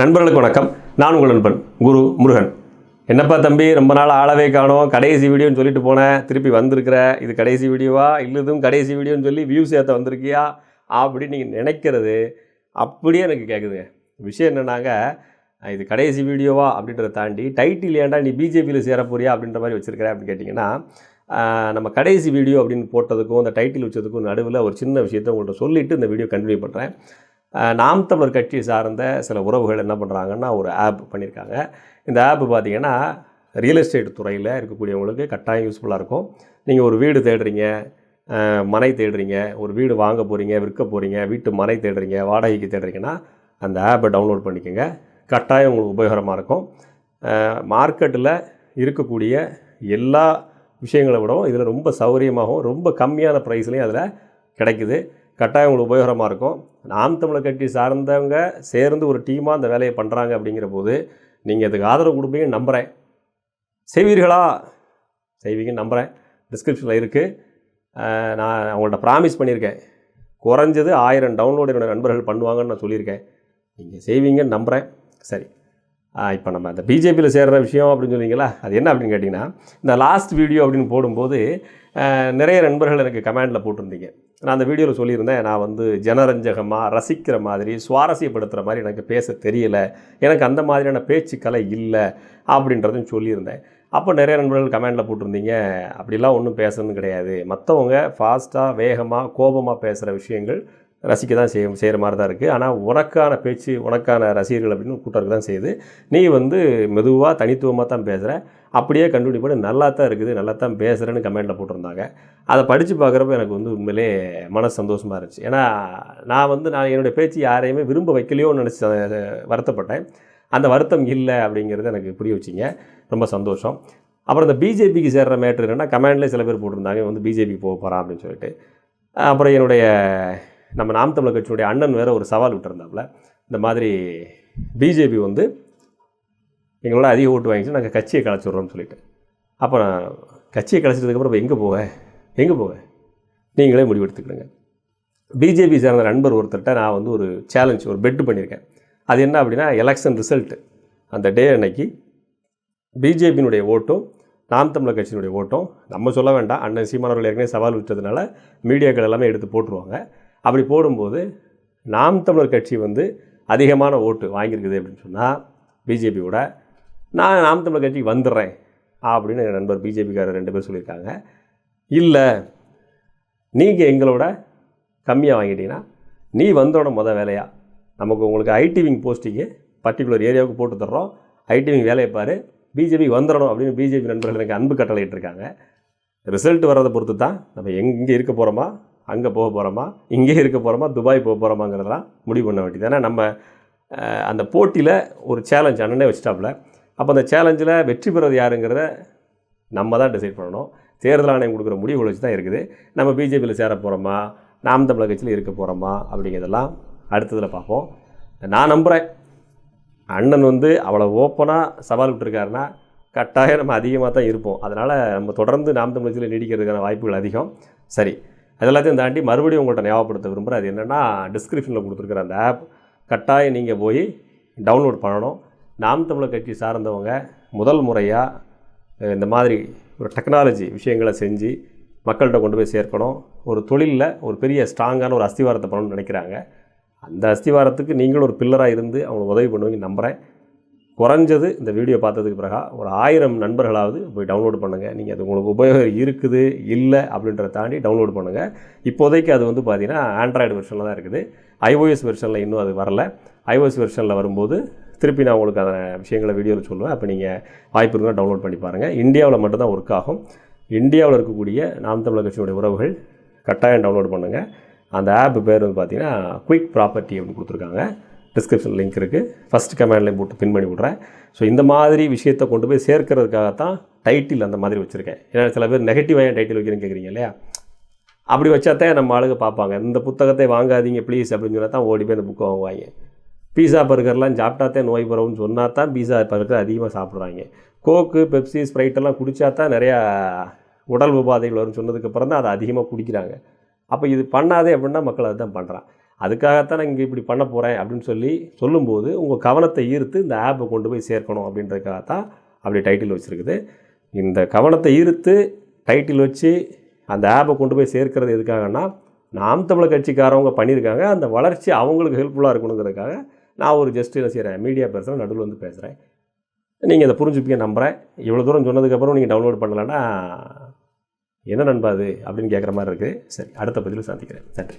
நண்பர்களுக்கு வணக்கம். நான் உங்கள் நண்பன் குரு முருகன். என்னப்பா தம்பி ரொம்ப நாள் ஆளவே காணோம். கடைசி வீடியோன்னு சொல்லிட்டு போனேன். திருப்பி வந்திருக்கிற இது கடைசி வீடியோவா? இல்லை இதுவும் கடைசி வீடியோன்னு சொல்லி வியூஸ் ஏற்ற வந்திருக்கியா? அப்படின்னு நீங்கள் நினைக்கிறது அப்படியே எனக்கு கேட்குதுங்க விஷயம் என்னன்னாங்க இது கடைசி வீடியோவா? அப்படின்றத தாண்டி டைட்டில் ஏன்டா நீ பிஜேபியில் சேர போறியா? அப்படின்ற மாதிரி வச்சுருக்கிறேன் அப்படின்னு கேட்டிங்கன்னா நம்ம கடைசி வீடியோ அப்படின்னு போட்டதுக்கும் அந்த டைட்டில் வச்சதுக்கும் நடுவில் ஒரு சின்ன விஷயத்தை உங்கள்கிட்ட சொல்லிவிட்டு இந்த வீடியோ கண்டினியூ பண்ணுறேன் நாம் தமிழர் கட்சி சார்ந்த சில உறவுகள் என்ன பண்ணுறாங்கன்னா ஒரு ஆப் பண்ணியிருக்காங்க இந்த ஆப் பார்த்தீங்கன்னா ரியல் எஸ்டேட் துறையில் இருக்கக்கூடியவங்களுக்கு கட்டாயம் யூஸ்ஃபுல்லாக இருக்கும். நீங்கள் ஒரு வீடு தேடுறீங்க மனை தேடுறீங்க ஒரு வீடு வாங்க போகிறீங்க விற்க போகிறீங்க வீட்டு மனை தேடுறீங்க வாடகைக்கு தேடுறீங்கன்னா அந்த ஆப்பை டவுன்லோட் பண்ணிக்கோங்க. கட்டாயம் உங்களுக்கு உபயோகரமாக இருக்கும். மார்க்கெட்டில் இருக்கக்கூடிய எல்லா விஷயங்களை விடவும் இதில் ரொம்ப சௌகரியமாகவும் ரொம்ப கம்மியான ப்ரைஸ்லையும் அதில் கிடைக்குது. கட்டாயம் உங்களுக்கு உபயோகரமாக இருக்கும். நாம் தமிழர் கட்சி சார்ந்தவங்க சேர்ந்து ஒரு டீமாக அந்த வேலையை பண்ணுறாங்க அப்படிங்கிற போது நீங்கள் இதுக்கு ஆதரவு கொடுப்பீங்கன்னு நம்புகிறேன் செய்வீர்களா? செய்வீங்கன்னு நம்புகிறேன் டிஸ்கிரிப்ஷனில் இருக்குது நான் அவங்கள்ட்ட ப்ராமிஸ் பண்ணியிருக்கேன். குறைஞ்சது ஆயிரம் டவுன்லோடு என்னோடய நண்பர்கள் பண்ணுவாங்கன்னு நான் சொல்லியிருக்கேன். நீங்கள் செய்வீங்கன்னு நம்புகிறேன் சரி. இப்போ நம்ம அந்த பிஜேபியில் சேர்கிற விஷயம் அப்படின்னு சொன்னீங்களா? அது என்ன அப்படின்னு கேட்டிங்கன்னா இந்த லாஸ்ட் வீடியோ அப்படின்னு போடும்போது நிறைய நண்பர்கள் எனக்கு கமெண்டில் போட்டிருந்தீங்க. நான் அந்த வீடியோவில் சொல்லியிருந்தேன் நான் வந்து ஜனரஞ்சகமாக ரசிக்கிற மாதிரி சுவாரஸ்யப்படுத்துகிற மாதிரி எனக்கு பேச தெரியல எனக்கு அந்த மாதிரியான பேச்சுக்கலை இல்லை அப்படின்றதும் சொல்லியிருந்தேன். அப்போ நிறைய நண்பர்கள் கமெண்டில் போட்டிருந்தீங்க அப்படிலாம் ஒன்றும் பேசணும் கிடையாது. மற்றவங்க ஃபாஸ்ட்டாக வேகமாக கோபமாக பேசுகிற விஷயங்கள் ரசிக்க தான் செய்ய செய்கிற மாதிரி தான் இருக்குது ஆனால் உனக்கான பேச்சு உனக்கான ரசிகர்கள் அப்படின்னு ஒரு கூட்டம் இருக்க தான் செய்யுது. நீ வந்து மெதுவாக தனித்துவமாக தான் பேசுகிற அப்படியே கண்டுபிடி பண்ணி. நல்லா தான் இருக்குது நல்லா தான் பேசுகிறேன்னு கமெண்டில் போட்டிருந்தாங்க. அதை படித்து பார்க்குறப்ப எனக்கு வந்து உண்மையிலே மன சந்தோஷமாக இருந்துச்சு. ஏன்னா நான் வந்து நான் என்னுடைய பேச்சு யாரையுமே விரும்ப வைக்கலையோன்னு நினச்சி வருத்தப்பட்டேன். அந்த வருத்தம் இல்லை அப்படிங்கிறது எனக்கு புரிய வச்சிங்க. ரொம்ப சந்தோஷம். அப்புறம் இந்த பிஜேபிக்கு சேர்கிற மேட்ரு என்னென்னா கமெண்ட்லேயே சில பேர் போட்டிருந்தாங்க. வந்து பிஜேபி போக போகிறான் அப்படின்னு சொல்லிட்டு. அப்புறம் என்னுடைய நம்ம நாம் தமிழர் கட்சியுடைய அண்ணன் வேற ஒரு சவால் விட்டுருந்தாப்புல. இந்த மாதிரி பிஜேபி வந்து எங்களோட அதிக ஓட்டு வாங்கிச்சு நாங்கள் கட்சியை கலைச்சிடுறோம்னு சொல்லிட்டு. அப்போ நான் கட்சியை கலைச்சதுக்கப்புறம் எங்கே போக? எங்கே போக? நீங்களே முடிவெடுத்துக்கிடுங்க பிஜேபி சேர்ந்த நண்பர் ஒருத்தர்கிட்ட நான் வந்து ஒரு சேலஞ்ச் ஒரு பெட்டு பண்ணியிருக்கேன். அது என்ன அப்படின்னா எலெக்ஷன் ரிசல்ட்டு அந்த டே அன்னைக்கு பிஜேபியினுடைய ஓட்டும் நாம் தமிழர் கட்சியினுடைய ஓட்டும் நம்ம சொல்ல வேண்டாம் அண்ணன் சீமானவர்கள் ஏற்கனவே சவால் விட்டதுனால மீடியாக்கள் எல்லாமே எடுத்து போட்டுருவாங்க. அப்படி போடும்போது நாம் தமிழர் கட்சி வந்து அதிகமான ஓட்டு வாங்கியிருக்குது அப்படின்னு சொன்னால் பிஜேபியோட நான் நாம் தமிழர் கட்சிக்கு வந்துடுறேன் அப்படின்னு என் நண்பர் பிஜேபிக்காரர் ரெண்டு பேர் சொல்லியிருக்காங்க. இல்லை நீங்கள் எங்களோட கம்மியாக வாங்கிட்டீங்கன்னா நீ வந்தோட மொதல் வேலையாக நமக்கு உங்களுக்கு ஐடிவிங் போஸ்டிங்கு பர்டிகுலர் ஏரியாவுக்கு போட்டு தர்றோம். ஐடிவிங் வேலையை பாரு. பிஜேபி வந்துடணும் அப்படின்னு பிஜேபி நண்பர்கள் எனக்கு அன்பு கட்டளையிட்டு இருக்காங்க ரிசல்ட் வர்றதை பொறுத்து தான் நம்ம எங்கே இருக்க போகிறோமா அங்கே போக போகிறோமா இங்கே இருக்க போகிறோமா துபாய் போக போகிறோமாங்கிறதெல்லாம் முடிவு பண்ண வேண்டியது. ஏன்னா நம்ம அந்த போட்டியில் ஒரு சேலஞ்ச் அண்ணனே வச்சிட்டாப்புல. அப்போ அந்த சேலஞ்சில் வெற்றி பெறது யாருங்கிறத நம்ம தான் டிசைட் பண்ணணும். தேர்தல் ஆணையம் கொடுக்குற முடிவுகளை வச்சு தான் இருக்குது. நம்ம பிஜேபியில் சேர போகிறோமா நாம் தமிழக கட்சியில் இருக்க போகிறோமா அப்படிங்கிறதெல்லாம் அடுத்ததில் பார்ப்போம். நான் நம்புகிறேன் அண்ணன் வந்து அவ்வளோ ஓப்பனாக சவால் விட்டுருக்காருன்னா கட்டாயம் நம்ம அதிகமாக தான் இருப்போம். அதனால் நம்ம தொடர்ந்து நாம் தமிழகத்தில் நீடிக்கிறதுக்கான வாய்ப்புகள் அதிகம். சரி. அதெல்லாத்தையும் தாண்டி மறுபடியும் உங்கள்கிட்ட ஞாபகப்படுத்த விரும்புகிறேன் அது என்னென்னா டிஸ்கிரிப்ஷனில் கொடுத்துருக்குற அந்த ஆப் கட்டாயம் நீங்கள் போய் டவுன்லோட் பண்ணணும். நாம் தமிழர் கட்சி சார்ந்தவங்க முதல் முறையாக இந்த மாதிரி ஒரு டெக்னாலஜி விஷயங்களை செஞ்சு மக்கள்கிட்ட கொண்டு போய் சேர்க்கணும். ஒரு தொழிலில் ஒரு பெரிய ஸ்ட்ராங்கான ஒரு அஸ்திவாரத்தை பண்ணணும்னு நினைக்கிறாங்க. அந்த அஸ்திவாரத்துக்கு நீங்களும் ஒரு பில்லராக இருந்து அவங்களுக்கு உதவி பண்ணுவீங்க நம்புகிறேன் குறைஞ்சது இந்த வீடியோ பார்த்ததுக்கு பிறகு ஒரு ஆயிரம் நண்பர்களாவது போய் டவுன்லோட் பண்ணுங்கள் நீங்கள் அது உங்களுக்கு உபயோகம் இருக்குது இல்லை அப்படின்றத தாண்டி டவுன்லோட் பண்ணுங்கள் இப்போதைக்கு அது வந்து பார்த்தீங்கன்னா ஆண்ட்ராய்டு வெர்ஷனில் தான் இருக்குது. ஐஓஎஸ் வெர்ஷனில் இன்னும் அது வரல. ஐஓஎஸ் வெர்ஷனில் வரும்போது திருப்பி நான் உங்களுக்கு அந்த விஷயங்களை வீடியோவில் சொல்லுவேன். அப்போ நீங்கள் வாய்ப்பு இருந்தால் டவுன்லோட் பண்ணி பாருங்கள் இந்தியாவில் மட்டும்தான் ஒர்க் ஆகும். இந்தியாவில் இருக்கக்கூடிய நாம் தமிழர் கட்சியுடைய உறவுகள் கட்டாயம் டவுன்லோட் பண்ணுங்கள் அந்த ஆப் பேர் வந்து பார்த்தீங்கன்னா குயிக் ப்ராப்பர்ட்டி அப்படின்னு கொடுத்துருக்காங்க. டிஸ்கிரிப்ஷன் லிங்க் இருக்குது ஃபஸ்ட் கமெண்ட்லேயும் போட்டு பின் பண்ணி விட்றேன். ஸோ இந்த மாதிரி விஷயத்தை கொண்டு போய் சேர்க்கறதுக்காகத்தான் டைட்டில் அந்த மாதிரி வச்சுருக்கேன். ஏன்னா சில பேர் நெகட்டிவாக ஏன் டைட்டில் வைக்கிறேன்னு கேட்குறீங்க இல்லையா? அப்படி வச்சாதான் நம்ம ஆளுங்க பார்ப்பாங்க. இந்த புத்தகத்தை வாங்காதீங்க ப்ளீஸ் அப்படின்னு சொல்லி தான் ஓடி போய் அந்த புக்கு வாங்குவாங்க. பீஸா பர்கர்லாம் சாப்பிட்டாத்தே நோய் பரவும்னு சொன்னால் தான் பீஸா பர்கர் அதிகமாக சாப்பிட்றாங்க. கோக்கு பெப்சி ஸ்ப்ரைட் எல்லாம் குடித்தா தான் நிறையா உடல் உபாதைகள் வரும்னு சொன்னதுக்கப்புறம் தான் அதை அதிகமாக குடிக்கிறாங்க. அப்போ இது பண்ணாதே அப்படின்னா மக்கள் அதுதான் பண்ணுறான் அதுக்காகத்தான் நான் இங்கே இப்படி பண்ண போகிறேன் அப்படின்னு சொல்லி சொல்லும்போது உங்கள் கவனத்தை ஈர்த்து இந்த ஆப்பை கொண்டு போய் சேர்க்கணும் அப்படின்றதுக்காகத்தான் அப்படி டைட்டில் வச்சுருக்குது. இந்த கவனத்தை ஈர்த்து டைட்டில் வச்சு அந்த ஆப்பை கொண்டு போய் சேர்க்கிறது எதுக்காகன்னா நாம் தமிழர் கட்சிக்காரவங்க பண்ணியிருக்காங்க. அந்த வளர்ச்சி அவங்களுக்கு ஹெல்ப்ஃபுல்லாக இருக்கணுங்கிறதுக்காக நான் ஒரு ஜஸ்ட் என்ன செய்கிறேன் மீடியா பேசுகிறேன் நடுவில் வந்து பேசுகிறேன் நீங்கள் இதை புரிஞ்சுப்பீங்க நம்புகிறேன் இவ்வளோ தூரம் சொன்னதுக்கப்புறம் நீங்கள் டவுன்லோட் பண்ணலைன்னா என்ன நண்பா அது அப்படின்னு கேட்குற மாதிரி இருக்குது சரி அடுத்த பதிவில் சந்திக்கிறேன். நன்றி.